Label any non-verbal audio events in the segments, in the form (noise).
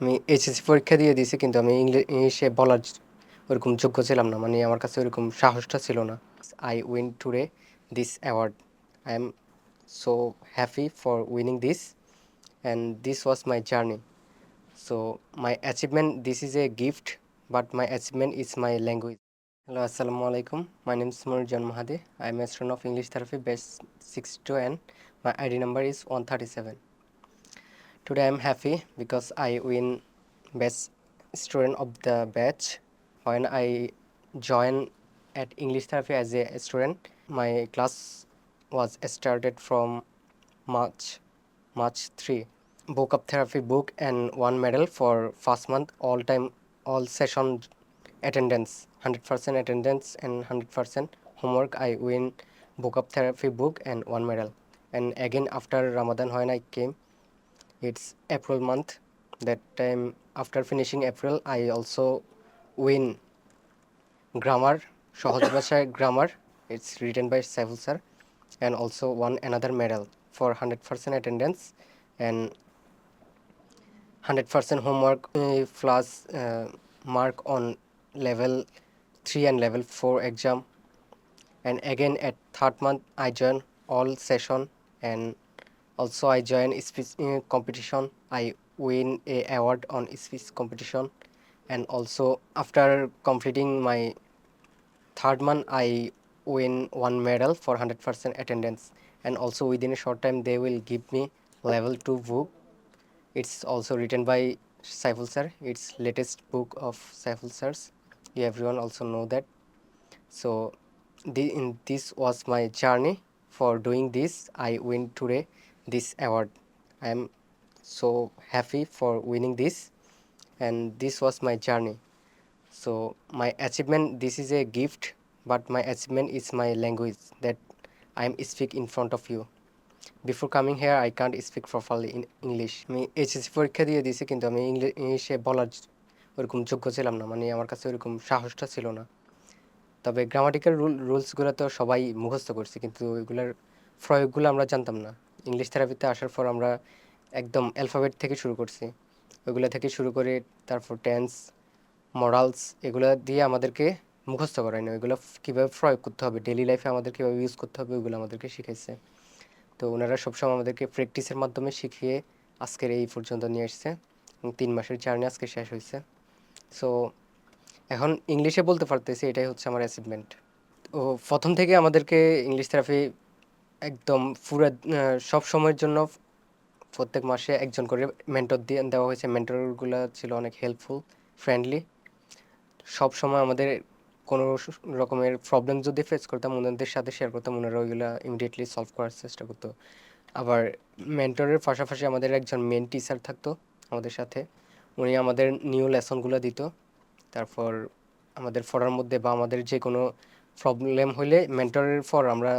আমি এইচএসসি পরীক্ষা দিয়ে দিয়েছি, কিন্তু আমি ইংলি- ইংলিশে বলার ওরকম যোগ্য ছিলাম না। মানে আমার কাছে ওরকম সাহসটা ছিল না। I win today this award I am so happy for winning this and this was my journey so my achievement this is a gift but my achievement is my language hello আসসালামু আলাইকুম my name is Monirjan Mahadi I am student of English therapy base six two and my ID number is one thirty seven Today I'm happy because I win best student of the batch when I join at English therapy as a student. My class was started from March March 3. Book of therapy book and one medal for first month all time all session attendance 100% attendance and 100% homework I win book of therapy book and one medal and again after Ramadan when I came it's april month that time after finishing april i also win grammar সহজ ভাষায় (coughs) grammar it's written by saiful sir and also won another medal for 100% attendance and 100% homework uh, plus uh, mark on level 3 and level 4 exam and again at third month i join all session and also i join speech uh, competition i win a award on speech competition and also after completing my third month i win one medal for 100% attendance and also within a short time they will give me level 2 book it's also written by Saiful sir it's latest book of Saiful sirs you everyone also know that so the, in, this was my journey for doing this i win today this award. I am so happy for winning this, and this was my journey. So, my achievement, this is a gift, but my achievement is my language, that i am speak in front of you. Before coming here I can't speak properly in English আমি HSC পরীক্ষা দিয়ে দিয়েছি, কিন্তু আমি ইংলি- ইংলিশে বলার ওরকম যোগ্য ছিলাম না মানে আমার কাছে ওরকম সাহসটা ছিল না। তবে গ্রামাটিক্যাল রুল রুলসগুলো তো সবাই মুখস্থ করছি, কিন্তু এগুলোর প্রয়োগগুলো আমরা জানতাম না। ইংলিশ থেরাপিতে আসার পর আমরা একদম অ্যালফাবেট থেকে শুরু করছি। ওইগুলো থেকে শুরু করে তারপর টেন্স মরালস এগুলো দিয়ে আমাদেরকে মুখস্থ করায় না ওইগুলো কীভাবে প্রয়োগ করতে হবে ডেলি লাইফে আমাদের কীভাবে ইউজ করতে হবে, ওইগুলো আমাদেরকে শিখাইছে। তো ওনারা সবসময় আমাদেরকে প্র্যাকটিসের মাধ্যমে শিখিয়ে আজকের এই পর্যন্ত নিয়ে এসছে এবং তিন মাসের জার্নি আজকে শেষ হয়েছে। সো এখন ইংলিশে বলতে পারতেছি, এটাই হচ্ছে আমার অ্যাচিভমেন্ট ও প্রথম থেকে আমাদেরকে ইংলিশ থেরাপি একদম পুরো সব সময়ের জন্য প্রত্যেক মাসে একজন করে মেন্টর দিয়ে, দেওয়া হয়েছে। মেন্টরগুলো ছিল অনেক হেল্পফুল ফ্রেন্ডলি সব সময় আমাদের কোনো রকমের প্রবলেম যদি ফেস করতাম, ওনাদের সাথে শেয়ার করতাম, ওনারা ওইগুলো ইমিডিয়েটলি সলভ করার চেষ্টা করতো। আবার মেন্টরের পাশাপাশি আমাদের একজন মেন টিচার থাকতো আমাদের সাথে। উনি আমাদের নিউ লেসনগুলো দিত। তারপর আমাদের পড়ার মধ্যে বা আমাদের যে কোনো প্রবলেম হলে মেন্টরের পর আমরা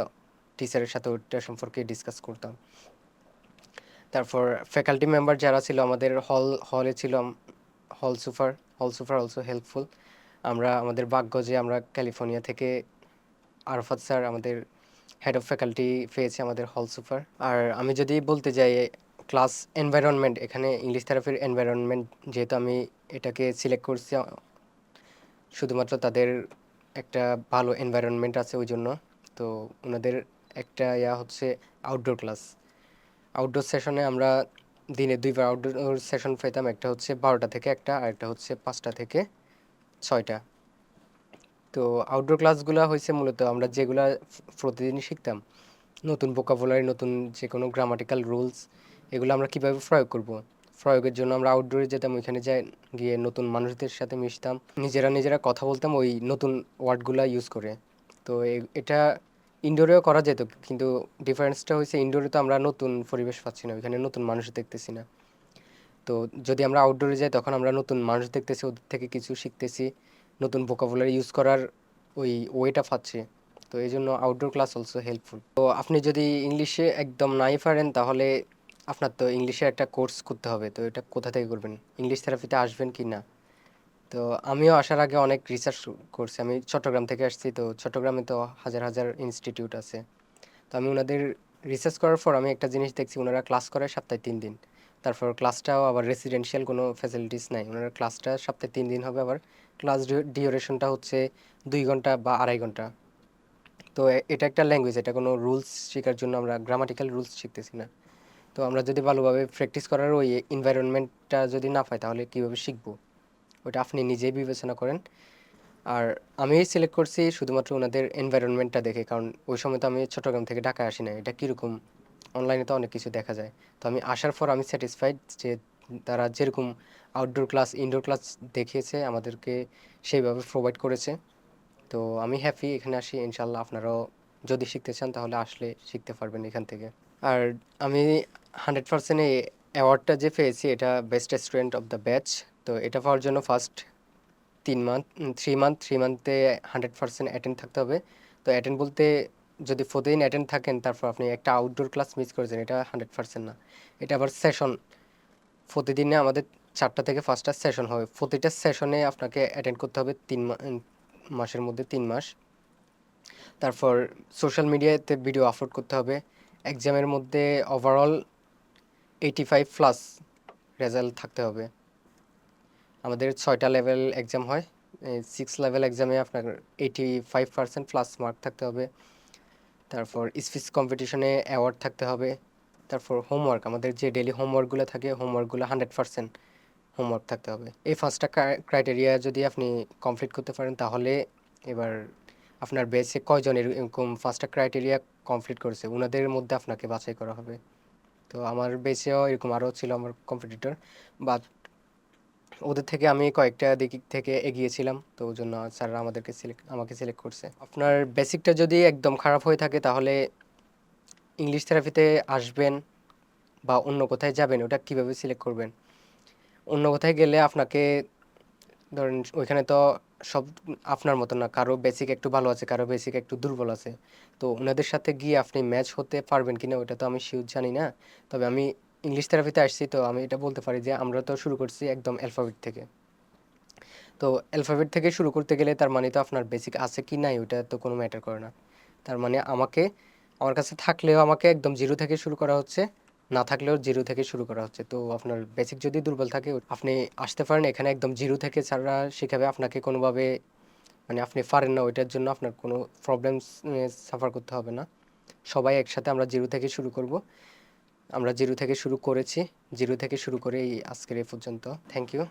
টিচারের সাথে ওইটা সম্পর্কে ডিসকাস করতাম। তারপর ফ্যাকাল্টি মেম্বার যারা ছিল, আমাদের হল হলে ছিল হল সুপার হল সুপার অলসো হেল্পফুল আমরা, আমাদের ভাগ্য যে আমরা ক্যালিফোর্নিয়া থেকে আরফাত স্যার আমাদের হেড অফ ফ্যাকাল্টি পেয়েছে আমাদের হল সুপার আর আমি যদি বলতে যাই ক্লাস এনভায়রনমেন্ট এখানে ইংলিশ থেরাপির এনভায়রনমেন্ট যেহেতু আমি এটাকে সিলেক্ট করছি শুধুমাত্র তাদের একটা ভালো এনভায়রনমেন্ট আছে ওই জন্য। তো ওনাদের একটা ইয়া হচ্ছে আউটডোর ক্লাস আউটডোর সেশনে আমরা দিনে দুইবার আউটডোর সেশন পেতাম একটা হচ্ছে বারোটা থেকে একটা, আর একটা হচ্ছে পাঁচটা থেকে ছয়টা। তো আউটডোর ক্লাসগুলো হয়েছে মূলত আমরা যেগুলা প্রতিদিনই শিখতাম, নতুন ভোকাবুলারি নতুন যে কোনো গ্রামাটিক্যাল রুলস এগুলো আমরা কীভাবে প্রয়োগ করব? প্রয়োগের জন্য আমরা আউটডোরে যেতাম, ওইখানে যাই, গিয়ে নতুন মানুষদের সাথে মিশতাম, নিজেরা নিজেরা কথা বলতাম ওই নতুন ওয়ার্ডগুলো ইউজ করে। তো এটা ইনডোরেও করা যেত, কিন্তু ডিফারেন্সটা হয়েছে ইনডোরে তো আমরা নতুন পরিবেশ পাচ্ছি না, ওইখানে নতুন মানুষ দেখতেছি না। তো যদি আমরা আউটডোরে যাই, তখন আমরা নতুন মানুষ দেখতেছি, ওদের থেকে কিছু শিখতেছি, নতুন ভোকাবুলারি ইউজ করার ওই ওয়েটা পাচ্ছি। তো এই জন্য আউটডোর ক্লাস অলসো হেল্পফুল তো আপনি যদি ইংলিশে একদম নাই পারেন, তাহলে আপনার তো ইংলিশে একটা কোর্স করতে হবে, তো এটা কোথা থেকে করবেন? ইংলিশ থেরাপিতে আসবেন কি না? তো আমিও আসার আগে অনেক রিসার্চ করছি। আমি চট্টগ্রাম থেকে আসছি, তো চট্টগ্রামে তো হাজার হাজার ইনস্টিটিউট আছে। তো আমি ওনাদের রিসার্চ করার পর আমি একটা জিনিস দেখছি ওনারা ক্লাস করে সপ্তাহে তিন দিন। তারপর ক্লাসটাও আবার রেসিডেন্সিয়াল কোনো ফ্যাসিলিটিস নাই। ওনার ক্লাসটা সপ্তাহে তিন দিন হবে, আবার ক্লাস ডিউরেশনটা হচ্ছে দুই ঘণ্টা বা আড়াই ঘণ্টা। তো এটা একটা ল্যাঙ্গুয়েজ এটা কোনো রুলস শেখার জন্য আমরা গ্রামাটিক্যাল রুলস শিখতেছি না। তো আমরা যদি ভালোভাবে প্র্যাকটিস করার ওই এনভায়রনমেন্টটা যদি না পাই, তাহলে কীভাবে শিখব? ওটা আপনি নিজেই বিবেচনা করেন। আর আমি সিলেক্ট করছি শুধুমাত্র ওনাদের এনভায়রনমেন্টটা দেখে, কারণ ওই সময় তো আমি চট্টগ্রাম থেকে ঢাকায় আসি না এটা কীরকম? অনলাইনে তো অনেক কিছু দেখা যায়। তো আমি আসার পর আমি স্যাটিসফাইড যে তারা যেরকম আউটডোর ক্লাস ইনডোর ক্লাস দেখিয়েছে, আমাদেরকে সেইভাবে প্রোভাইড করেছে। তো আমি হ্যাপি এখানে আসি ইনশাল্লাহ আপনারাও যদি শিখতে চান তাহলে আসলে শিখতে পারবেন এখান থেকে। আর আমি হান্ড্রেড পার্সেন্ট এই অ্যাওয়ার্ডটা যে পেয়েছি, এটা best student of the batch তো এটা পাওয়ার জন্য ফার্স্ট তিন মান্থ থ্রি মান্থ থ্রি মান্থে হান্ড্রেড পার্সেন্ট অ্যাটেন্ড থাকতে হবে। তো অ্যাটেন্ড বলতে যদি প্রতিদিন অ্যাটেন্ড থাকেন, তারপর আপনি একটা আউটডোর ক্লাস মিস করেছেন, এটা হান্ড্রেড পার্সেন্ট না। এটা আবার সেশন প্রতিদিনে আমাদের চারটা থেকে পাঁচটা সেশন হবে প্রতিটা সেশনে আপনাকে অ্যাটেন্ড করতে হবে তিন মাসের মধ্যে তিন মাস। তারপর সোশ্যাল মিডিয়াতে ভিডিও আপলোড করতে হবে। এক্সামের মধ্যে overall eighty five plus result থাকতে হবে। আমাদের ছয়টা লেভেল এক্সাম হয়। সিক্স লেভেল এক্সামে আপনার eighty five percent plus mark থাকতে হবে। তারপর স্পিচ কম্পিটিশনে অ্যাওয়ার্ড থাকতে হবে। তারপর হোমওয়ার্ক আমাদের যে ডেলি হোমওয়ার্কগুলো থাকে হোমওয়ার্কগুলো হান্ড্রেড পার্সেন্ট হোমওয়ার্ক থাকতে হবে। এই পাঁচটা ক্রাইটেরিয়া যদি আপনি কমপ্লিট করতে পারেন, তাহলে এবার আপনার বেসে কয়জন এরকম পাঁচটা ক্রাইটেরিয়া কমপ্লিট করেছে ওনাদের মধ্যে আপনাকে বাছাই করা হবে। তো আমার বেসেও এরকম আরও ছিল আমার কম্পিটিটর বাট ওদের থেকে আমি কয়েকটা দিক থেকে এগিয়েছিলাম, তো ওই জন্য স্যাররা আমাদেরকে সিলেক্ট আমাকে সিলেক্ট করছে। আপনার বেসিকটা যদি একদম খারাপ হয়ে থাকে, তাহলে ইংলিশ থেরাপিতে আসবেন বা অন্য কোথায় যাবেন, ওটা কীভাবে সিলেক্ট করবেন? অন্য কোথায় গেলে আপনাকে, ধরেন ওইখানে তো সব আপনার মতো না, কারও বেসিক একটু ভালো আছে, কারও বেসিক একটু দুর্বল আছে। তো ওনাদের সাথে গিয়ে আপনি ম্যাচ হতে পারবেন কিনা, ওটা তো আমি শিওর জানি না। তবে আমি ইংলিশ থেরাপিতে আসছি, তো আমি এটা বলতে পারি যে আমরা তো শুরু করছি একদম অ্যালফাবেট থেকে। তো অ্যালফাবেট থেকে শুরু করতে গেলে তার মানে তো আপনার বেসিক আছে কি নাই ওটা তো কোনো ম্যাটার করে না। তার মানে আমাকে, আমার কাছে থাকলেও আমাকে একদম জিরো থেকে শুরু করা হচ্ছে, না থাকলেও জিরো থেকে শুরু করা হচ্ছে। তো আপনার বেসিক যদি দুর্বল থাকে, আপনি আসতে পারেন, এখানে একদম জিরো থেকে স্যাররা শেখাবে আপনাকে কোনোভাবে মানে আপনি পারেন না, ওইটার জন্য আপনার কোনো প্রবলেমস সাফার করতে হবে না। সবাই একসাথে আমরা জিরো থেকে শুরু করব। আমরা জিরো থেকে শুরু করেছি। জিরো থেকে শুরু করে এই আজকের এ পর্যন্ত। Thank you